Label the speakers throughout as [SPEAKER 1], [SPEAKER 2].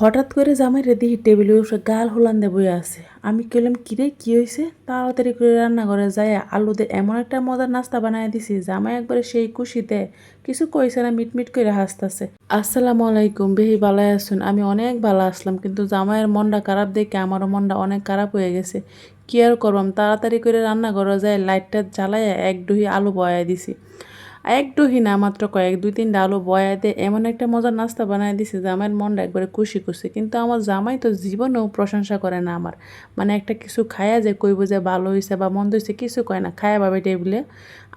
[SPEAKER 1] হঠাৎ করে জামাই রেদি টেবিলের উপরে গাল হোলান দে বইয়া আছে। আমি কইলাম, কিরে, কি হয়েছে তাড়াতাড়ি করে রান্নাঘরে যাই আলুতে এমন একটা মজার নাস্তা বানাই দিছি, জামাই একবারে সেই খুশিতে কিছু কইছে না, মিটমিট করে হাসতেছে। আসসালামু আলাইকুম, বেহি ভালো আছেন? আমি অনেক ভালো আসলাম, কিন্তু জামাইয়ের মনটা খারাপ দেখে আমারও মনটা অনেক খারাপ হয়ে গেছে। কি আর করবাম? তাড়াতাড়ি করে রান্নাঘরে যায় লাইটটা জ্বালাইয়া এক ডুহি আলু বয়াই দিছি। একটু হিনা মাত্র কয়েক, দুই তিন আলু বয়াতে এমন একটা মজার নাস্তা বানাই দিছে যে আমার মনটা একবারে খুশি খুশি কিন্তু আমার জামাই তো জীবনেও প্রশংসা করে না আমার। মানে একটা কিছু খায়া যে কইব যে ভালো হয়েছে বা মন্দ হয়েছে কিছু কয় না, খায়া ভাবে টেবিলে।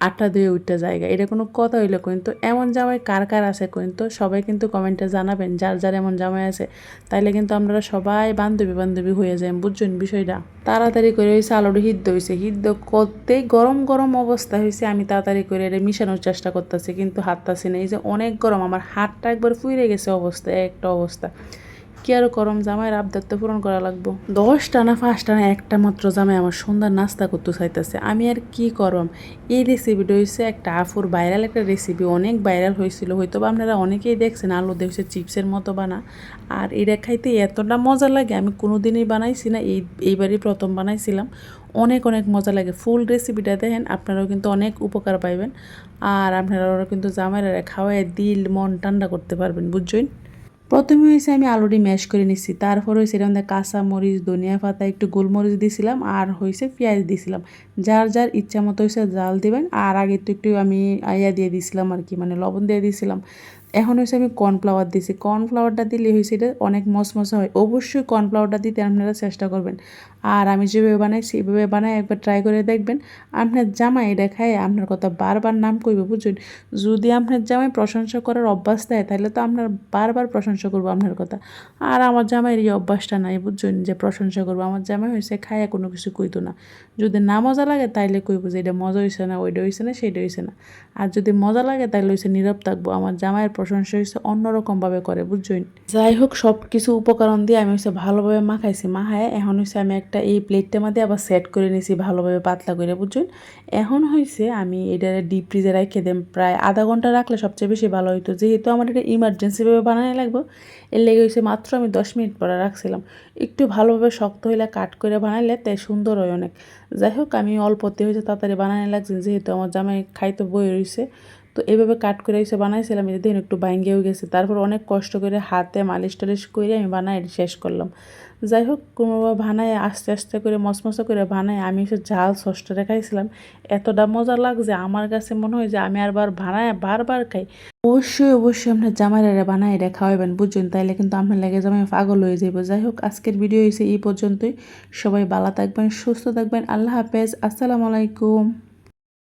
[SPEAKER 1] আটটা দিয়ে উঠতে জায়গা। এটা কোনো কথা হইলে কিন্তু এমন জামাই কার কার আছে কিন্তু সবাই কিন্তু কমেন্টে জানাবেন, যার যার এমন জামাই আছে। তাইলে কিন্তু আমরা সবাই বান্ধবী বান্ধবী হয়ে যাই, বুঝছেন বিষয়টা? তাড়াতাড়ি করে হয়েছে আলুটা হিদ্ধ হয়েছে হিদ্ধ করতেই গরম গরম অবস্থা হয়েছে আমি তাড়াতাড়ি করে এটা মিশানোর চেষ্টা করতেছি, কিন্তু হাততাছি না। এই যে অনেক গরম, আমার হাতটা একবার ফুইরে গেছে অবস্থা, একটা অবস্থা। কি আর করম? জামাইয়ের আবদার তো পূরণ করা লাগবো। দশটা না পাঁচটা না একটা মাত্র জামাই আমার সুন্দর নাস্তা করতে চাইতেছে। আমি আর কি করম? এই রেসিপিটা হয়েছে একটা আফুর ভাইরাল একটা রেসিপি অনেক ভাইরাল হয়েছিল হয়তো বা আপনারা অনেকেই দেখছেন আলু দেখছে চিপসের মতো বানা। আর এটা খাইতে এতটা মজা লাগে, আমি কোনো দিনই বানাইছি না। এই, এইবারই প্রথম বানাইছিলাম। অনেক অনেক মজা লাগে। ফুল রেসিপিটা দেখেন, আপনারাও কিন্তু অনেক উপকার পাইবেন। আর আপনারা কিন্তু জামাইরা খাওয়ায় দিল মন ঠান্ডা করতে পারবেন, বুঝছেন? প্রথমে হয়েছে আমি আলুটি ম্যাশ করে নিচ্ছি তারপর হয়েছে এর মধ্যে কাঁচা মরিচ, ধনিয়া পাতা, একটু গোলমরিচ দিয়েছিলাম আর হয়েছে পেঁয়াজ দিয়েছিলাম যার যার ইচ্ছা মতো হয়েছে জাল দিবেন। আর আগে তো একটু আমি আইয়া দিয়ে দিয়েছিলাম আর কি মানে লবণ দিয়ে দিয়েছিলাম এখন হয়েছে আমি কর্নফ্লাওয়ার দিছি। কর্নফ্লাওয়ারটা দিলে হয়েছে এটা অনেক মশমশা হয়। অবশ্যই কর্নফ্লাওয়ারটা দিতে আপনারা চেষ্টা করবেন। আর আমি যেভাবে বানাই সেভাবে বানাই একবার ট্রাই করে দেখবেন। আপনার জামাই এটা খায়, আপনার কথা বারবার নাম করবে বুঝছেন? যদি আপনার জামাই প্রশংসা করার অভ্যাস দেয়, তাহলে তো আপনার বারবার প্রশংসা করব আপনার কথা। আর আমার জামাইয়ের এই অভ্যাসটা নাই, বুঝছেন? যে প্রশংসা করব, আমার জামাই হয়েছে খায় কোনো কিছু কইতো না। যদি না মজা লাগে তাইলে কইব যে এটা মজা হয়েছে না, ওইটা হয়েছে না, সেইটা হয়েছে না। আর যদি মজা লাগে তাইলে হয়েছে নীরব থাকব। আমার জামাইয়ের প্রশংসা হয়েছে অন্যরকমভাবে করে বুঝছেন যাই হোক সব কিছু উপকরণ দিয়ে আমি হচ্ছে ভালোভাবে মাখাইছি। মাখায় এখন হচ্ছে আমি একটা এই প্লেটটার মধ্যে আবার সেট করে নিয়েছি ভালোভাবে পাতলা করে বুঝছেন এখন হয়েছে আমি এটা ডিপ ফ্রিজে রেখে দেম। প্রায় আধা ঘণ্টা রাখলে সবচেয়ে বেশি ভালো হইতো। যেহেতু আমার এটা ইমার্জেন্সিভাবে বানানো লাগবে, এর লেগে হয়েছে মাত্র আমি দশ মিনিট পরে রাখছিলাম। একটু ভালোভাবে শক্ত হইলে কাট করে বানাইলে তাই সুন্দর হয় অনেক। যাই হোক আমি অল্পতে হয়েছে তাড়াতাড়ি বানানি লাগছে যেহেতু আমার জামাই খাইতে বই রয়েছে তো এইভাবে কাট করে এসে বানাইছিলাম এটা দেখুন একটু বাইঙ্গেও গেছে। তারপর অনেক কষ্ট করে হাতে মালিশ টালিশ করে আমি বানাই শেষ করলাম। যাই হোক, কোনোভাবে বানায় আস্তে আস্তে করে মশমশা করে বানায়, আমি এসে ঝাল ষষ্ঠটা খাইছিলাম এতটা মজা লাগছে, আমার কাছে মনে হয় যে আমি আরবার বানায়, বারবার খাই। অবশ্যই অবশ্যই আপনার জামাইরা বানায়, এটা খাওয়াবেন বুঝছেন? তাইলে কিন্তু আপনার লেগে জামাই পাগল হয়ে যাব যাই হোক, আজকের ভিডিও হয়েছে এই পর্যন্তই। সবাই ভালো থাকবেন, সুস্থ থাকবেন। আল্লাহ হাফেজ। আসসালামু আলাইকুম।